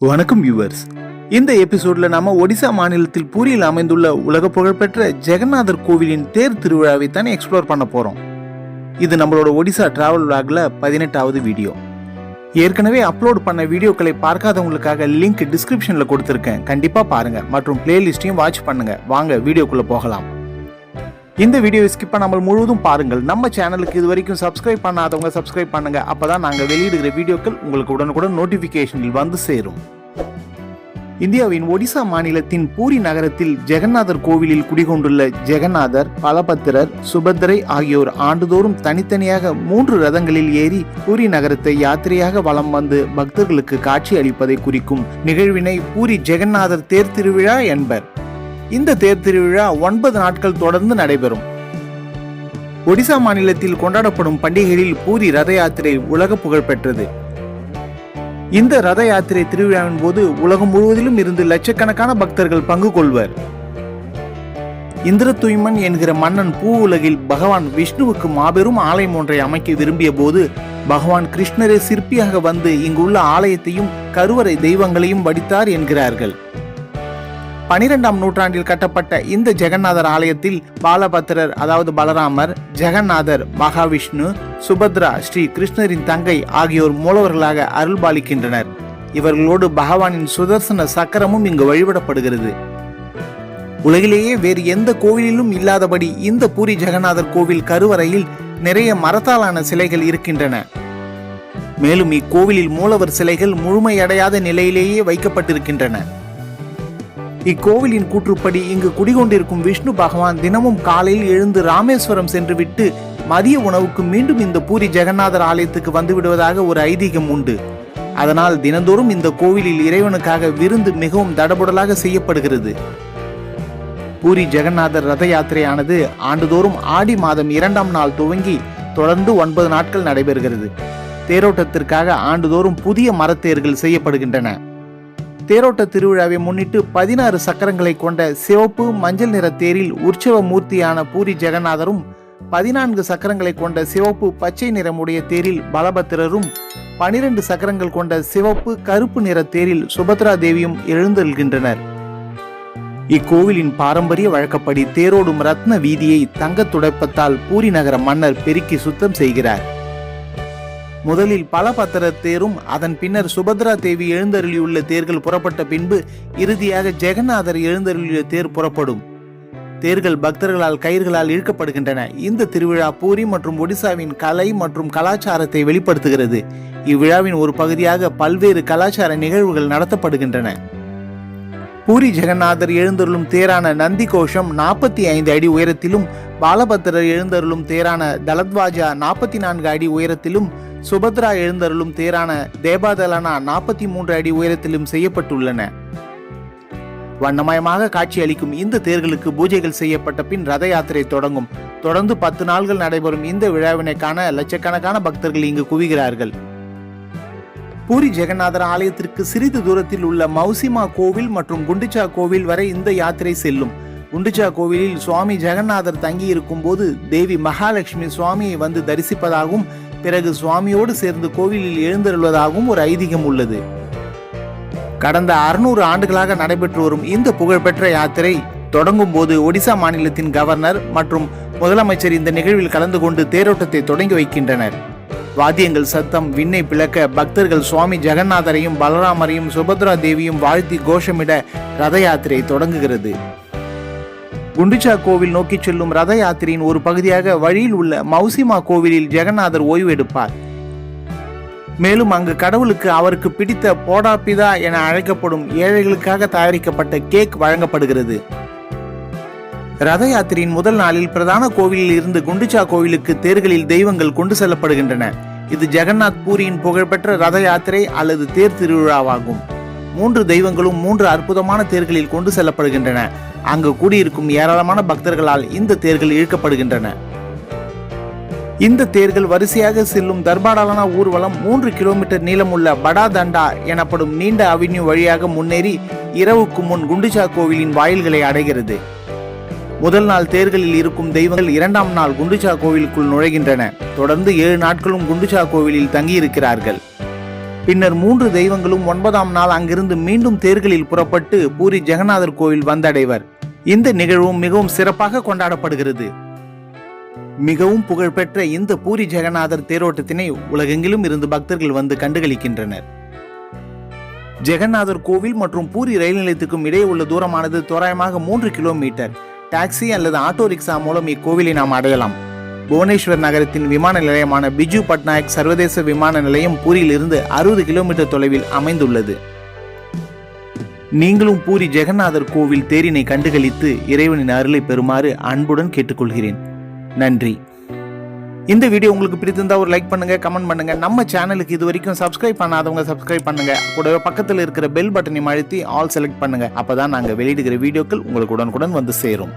வணக்கம் வியூவர்ஸ் இந்த எபிசோட்ல நாம ஒடிசா மாநிலத்தில் பூரியில் அமைந்துள்ள உலக புகழ்பெற்ற ஜெகநாதர் கோவிலின் தேர் திருவிழாவை தான் எக்ஸ்ப்ளோர் பண்ண போறோம். இது நம்மளோட ஒடிசா டிராவல் விளாக்ல பதினெட்டாவது வீடியோ ஏற்கனவே அப்லோட் பண்ண வீடியோக்களை பார்க்காதவங்களுக்காக லிங்க் டிஸ்கிரிப்ஷன்ல கொடுத்துருக்கேன். கண்டிப்பா பாருங்க. மற்றும் பிளேலிஸ்டையும் வாட்ச் பண்ணுங்க. வாங்க வீடியோக்குள்ள போகலாம். இந்த வீடியோவை ஸ்கிப் பண்ணாமல் முழுவதும் பாருங்கள். நம்ம சேனலுக்கு இது வரைக்கும் சப்ஸ்கிரைப் பண்ணாதவங்க சப்ஸ்கிரைப் பண்ணுங்க. அப்பதான் நாங்கள் வெளியிடுகிற வீடியோக்கள் உங்களுக்கு உடனுக்குடன் நோட்டிபிகேஷனில் வந்து சேரும். இந்தியாவின் ஒடிசா மாநிலத்தின் பூரி நகரத்தில் ஜெகநாதர் கோவிலில் குடிகொண்டுள்ள ஜெகநாதர் பலபத்திரர் சுபத்திரை ஆகியோர் ஆண்டுதோறும் தனித்தனியாக மூன்று ரதங்களில் ஏறி பூரி நகரத்தை யாத்திரையாக வலம் வந்து பக்தர்களுக்கு காட்சி அளிப்பதை குறிக்கும் நிகழ்வினை பூரி ஜெகநாதர் தேர் திருவிழா என்பர். இந்த தேர் திருவிழா ஒன்பது நாட்கள் தொடர்ந்து நடைபெறும். ஒடிசா மாநிலத்தில் கொண்டாடப்படும் பண்டிகைகளில் பூரி ரத யாத்திரை உலக புகழ் பெற்றது. இந்த ரத யாத்திரை திருவிழாவின் போது உலகம் முழுவதிலும் இருந்து லட்சக்கணக்கான பக்தர்கள் பங்கு கொள்வர். இந்திர தூய்மன் என்கிற மன்னன் பூ உலகில் பகவான் விஷ்ணுவுக்கு மாபெரும் ஆலயம் ஒன்றை அமைக்க விரும்பிய போது பகவான் கிருஷ்ணரே சிற்பியாக வந்து இங்குள்ள ஆலயத்தையும் கருவறை தெய்வங்களையும் வடித்தார் என்கிறார்கள். பனிரெண்டாம் நூற்றாண்டில் கட்டப்பட்ட இந்த ஜெகநாதர் ஆலயத்தில் பாலபத்திரர் அதாவது பலராமர் ஜெகநாதர் மகாவிஷ்ணு சுபத்ரா ஸ்ரீ கிருஷ்ணரின் தங்கை ஆகியோர் மூலவர்களாக அருள்பாலிக்கின்றனர். இவர்களோடு பகவானின் சுதர்சன சக்கரமும் இங்கு வழிபடப்படுகிறது. உலகிலேயே வேறு எந்த கோவிலிலும் இல்லாதபடி இந்த பூரி ஜெகநாதர் கோவில் கருவறையில் நிறைய மரத்தாலான சிலைகள் இருக்கின்றன. மேலும் இக்கோவிலில் மூலவர் சிலைகள் முழுமையடையாத நிலையிலேயே வைக்கப்பட்டிருக்கின்றன. இக்கோவிலின் கூற்றுப்படி இங்கு குடிகொண்டிருக்கும் விஷ்ணு பகவான் தினமும் காலையில் எழுந்து ராமேஸ்வரம் சென்றுவிட்டு மதிய உணவுக்கு மீண்டும் இந்த பூரி ஜெகநாதர் ஆலயத்துக்கு வந்து விடுவதாக ஒரு ஐதீகம் உண்டு. அதனால் தினந்தோறும் இந்த கோவிலில் இறைவனுக்காக விருந்து மிகவும் தடபுடலாக செய்யப்படுகிறது. பூரி ஜெகநாதர் ரத யாத்திரையானது ஆண்டுதோறும் ஆடி மாதம் இரண்டாம் நாள் துவங்கி தொடர்ந்து ஒன்பது நாட்கள் நடைபெறுகிறது. தேரோட்டத்திற்காக ஆண்டுதோறும் புதிய மரத்தேர்கள் செய்யப்படுகின்றன. தேரோட்ட திருவிழாவை முன்னிட்டு பதினாறு சக்கரங்களை கொண்ட சிவப்பு மஞ்சள் நிற தேரில் உற்சவ மூர்த்தியான பூரி ஜெகநாதரும் பதினான்கு சக்கரங்களை கொண்ட சிவப்பு பச்சை நிறமுடைய தேரில் பலபத்திரரும் பனிரெண்டு சக்கரங்கள் கொண்ட சிவப்பு கருப்பு நிற தேரில் சுபத்ரா தேவியும் எழுந்தெல்கின்றனர் இக்கோவிலின் பாரம்பரிய வழக்கப்படி தேரோடும் ரத்ன வீதியை தங்கத் துடைப்பத்தால் பூரி நகர மன்னர் பெருக்கி சுத்தம் செய்கிறார். முதலில் பலபத்திர தேரும் அதன் பின்னர் சுபத்ரா தேவி எழுந்தருளியுள்ள தேர்கள் புறப்பட்ட பின்பு இறுதியாக ஜெகநாதர் எழுந்தருளிய தேர் புறப்படும். தேர்கள் பக்தர்களால் கயிர்களால் இழுக்கப்படுகின்றன. இந்த திருவிழா பூரி மற்றும் ஒடிசாவின் கலை மற்றும் கலாச்சாரத்தை வெளிப்படுத்துகிறது. இவ்விழாவின் ஒரு பகுதியாக பல்வேறு கலாச்சார நிகழ்வுகள் நடத்தப்படுகின்றன. பூரி ஜெகநாதர் எழுந்தருளும் தேரான நந்தி கோஷம் நாற்பத்தி ஐந்து அடி உயரத்திலும் பாலபத்திரர் எழுந்தருளும் தேரான தலத்வாஜா நாற்பத்தி நான்கு அடி உயரத்திலும் சுபத்ரா எழுந்தருளும் தேரான தேபாதலனா நாற்பத்தி மூன்று அடி உயரத்திலும் செய்யப்பட்டுள்ளன. வண்ணமயமாக காட்சி அளிக்கும் இந்த தேர்களுக்கு பூஜைகள் செய்யப்பட்ட பின் ரத யாத்திரை தொடங்கும். தொடர்ந்து பத்து நாள்கள் நடைபெறும் இந்த விழாவினை காண லட்சக்கணக்கான பக்தர்கள் இங்கு குவிகிறார்கள். பூரி ஜெகநாதர் ஆலயத்திற்கு சிறிது தூரத்தில் உள்ள மௌசிமா கோவில் மற்றும் குண்டிச்சா கோவில் வரை இந்த யாத்திரை செல்லும். குண்டிச்சா கோவிலில் சுவாமி ஜெகநாதர் தங்கியிருக்கும் போது தேவி மகாலட்சுமி சுவாமியை வந்து தரிசிப்பதாகவும் பிறகு சுவாமியோடு சேர்ந்து கோவிலில் எழுந்தருள்வதாகவும் ஒரு ஐதீகம் உள்ளது. கடந்த அறுநூறு ஆண்டுகளாக நடைபெற்று வரும் இந்த புகழ்பெற்ற யாத்திரை தொடங்கும் போது ஒடிசா மாநிலத்தின் கவர்னர் மற்றும் முதலமைச்சர் இந்த நிகழ்வில் கலந்து கொண்டு தேரோட்டத்தை தொடங்கி வைக்கின்றனர். வாத்தியங்கள் சத்தம் விண்ணை பிளக்க பக்தர்கள் சுவாமி ஜெகநாதரையும் பலராமரையும் சுபத்ரா தேவியும் வாழ்த்தி கோஷமிட ரத யாத்திரை தொடங்குகிறது. குண்டிச்சா கோவில் நோக்கி செல்லும் ரத யாத்திரையின் ஒரு பகுதியாக வழியில் உள்ள மௌசிமா கோவிலில் ஜெகநாதர் ஓய்வு எடுப்பார். மேலும் அங்கு கடவுளுக்கு அவருக்கு பிடித்த போடாபிதா என அழைக்கப்படும் ஏழைகளுக்காக தயாரிக்கப்பட்ட கேக் வழங்கப்படுகிறது. ரத யாத்திரையின் முதல் நாளில் பிரதான கோவிலில் இருந்து குண்டிச்சா கோவிலுக்கு தேர்களில் தெய்வங்கள் கொண்டு செல்லப்படுகின்றன. இது ஜெகநாத் பூரியின் புகழ்பெற்ற ரத யாத்திரை அல்லது தேர் திருவிழாவாகும். மூன்று தெய்வங்களும் மூன்று அற்புதமான தேர்களில் கொண்டு செல்லப்படுகின்றன. அங்கு கூடியிருக்கும் ஏராளமான பக்தர்களால் இந்த தேர்கள் இழுக்கப்படுகின்றன. இந்த தேர்கள் வரிசையாக செல்லும் தர்பாடாலானா ஊர்வலம் மூன்று கிலோமீட்டர் நீளமுள்ள படா தண்டா எனப்படும் நீண்ட அவென்யூ வழியாக முன்னேறி இரவுக்கு முன் குண்டுச்சா கோவிலின் வாயில்களை அடைகிறது. முதல் நாள் தேர்களில் இருக்கும் தெய்வங்கள் இரண்டாம் நாள் குண்டுச்சா கோவிலுக்குள் நுழைகின்றன. தொடர்ந்து ஏழு நாட்களும் குண்டுச்சா கோவிலில் தங்கியிருக்கிறார்கள். பின்னர் மூன்று தெய்வங்களும் ஒன்பதாம் நாள் அங்கிருந்து மீண்டும் தேர்களில் புறப்பட்டு பூரி ஜெகநாதர் கோவில் வந்தடைவர். இந்த நிகழ்வும் மிகவும் சிறப்பாக கொண்டாடப்படுகிறது. மிகவும் புகழ்பெற்ற இந்த பூரி ஜெகநாதர் தேரோட்டத்தினை உலகெங்கிலும் இருந்து பக்தர்கள் வந்து கண்டுகளிக்கின்றனர். ஜெகநாதர் கோவில் மற்றும் பூரி ரயில் நிலையத்துக்கும் இடையே உள்ள தூரமானது தோராயமாக மூன்று கிலோமீட்டர். டாக்ஸி அல்லது ஆட்டோ ரிக்ஷா மூலம் இக்கோவிலை நாம் அடையலாம். புவனேஸ்வர் நகரத்தின் விமான நிலையமான பிஜு பட்நாயக் சர்வதேச விமான நிலையம் பூரியிலிருந்து அறுபது கிலோமீட்டர் தொலைவில் அமைந்துள்ளது. நீங்களும் பூரி ஜெகநாதர் கோவில் தேரினை கண்டுகளித்து இறைவனின் அருளை பெறுமாறு அன்புடன் கேட்டுக்கொள்கிறேன். நன்றி. இந்த வீடியோ உங்களுக்கு பிடித்திருந்தால் ஒரு லைக் பண்ணுங்க கமெண்ட் பண்ணுங்க. நம்ம சேனலுக்கு இது வரைக்கும் சப்ஸ்கிரைப் பண்ணாதவங்க சப்ஸ்கிரைப் பண்ணுங்க. கூடவே பக்கத்தில் இருக்கிற பெல் பட்டனை அழுத்தி ஆல் செலக்ட் பண்ணுங்க. அப்பதான் நாங்கள் வெளியிடுகிற வீடியோக்கள் உங்களுக்கு உடனுக்குடன் வந்து சேரும்.